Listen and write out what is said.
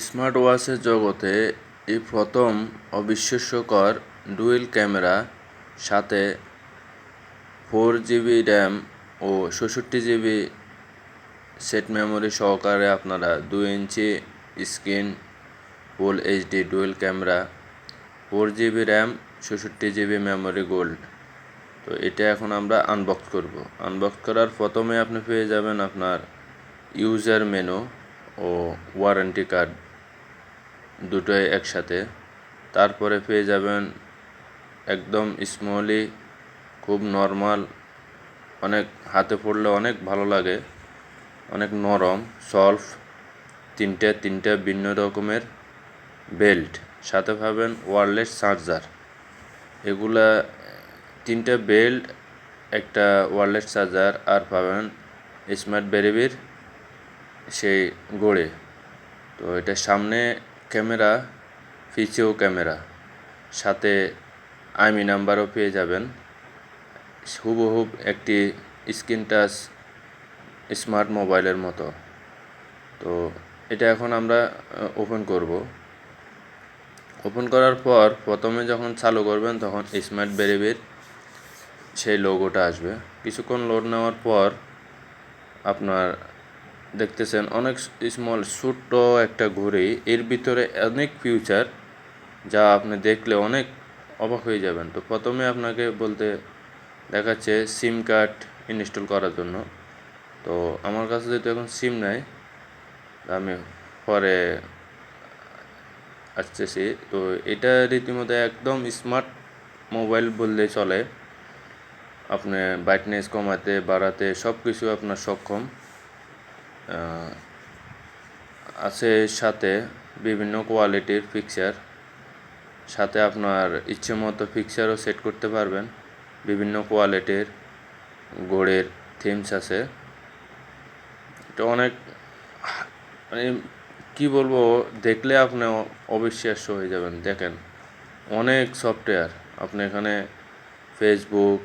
Smart ওয়াচের জগতে এই প্রথম অবিশ্বাস্যকর ডুয়েল ক্যামেরা, সাথে ফোর জিবি র্যাম ও ষষট্টি জিবি সেট মেমোরি সহকারে আপনারা দুই inch screen, full HD dual camera, four GB RAM, ষষট্টি GB memory gold. তো এটা এখন আমরা আনবক্স করব। আনবক্স করার প্রথমে আপনি পেয়ে যাবেন আপনার ইউজার মেনু ও ওয়ারেন্টি কার্ড দুটোই একসাথে। তারপরে পেয়ে যাবেন একদম স্মলি খুব নর্মাল অনেক হাতে পড়লে অনেক ভালো লাগে, অনেক নরম সলভ তিনটে তিনটে ভিন্ন রকমের বেল্ট সাথে পাবেন ওয়্যারলেস চার্জার এগুলা তিনটে বেল্ট একটা ওয়্যারলেস চার্জার আর পাবেন স্মার্ট বেরিবির সেই গড়ে। তো এটা সামনে ক্যামেরা পিছেও ক্যামেরা। সাথে আইমি নাম্বারও পেয়ে যাবেন। হুবহুব একটি স্ক্রিন টাচ স্মার্ট মোবাইলের মতো। তো এটা এখন আমরা ওপেন করব। ওপেন করার পর প্রথমে যখন চালু করবেন তখন স্মার্ট বেরিবির সেই লোগোটা আসবে। কিছুক্ষণ লোড নেওয়ার পর আপনার দেখতেছেন, অনেক স্মল ছোট্ট একটা ঘড়ি। এর ভিতরে অনেক ফিউচার যা আপনি দেখলে অনেক অবাক হয়ে যাবেন। তো প্রথমে আপনাকে বলতে দেখাচ্ছে সিম কার্ড ইনস্টল করার জন্য। তো আমার কাছে যেহেতু এখন সিম নাই, আমি পরে আসতেছি। তো এটা রীতিমতো একদম স্মার্ট মোবাইল বললে চলে। আপনি ব্রাইটনেস কমাতে, বাড়াতে সব কিছু আপনার সক্ষম। আছে সাথে বিভিন্ন কোয়ালিটির পিকচার সাথে আপনার ইচ্ছে মতো পিকচারও সেট করতে পারবেন। বিভিন্ন কোয়ালিটির গোড়ের থিমস আছে। এটা অনেক মানে কী বলব, দেখলে আপনি অবিশ্বাস্য হয়ে যাবেন। দেখেন, অনেক সফটওয়্যার আপনি এখানে ফেসবুক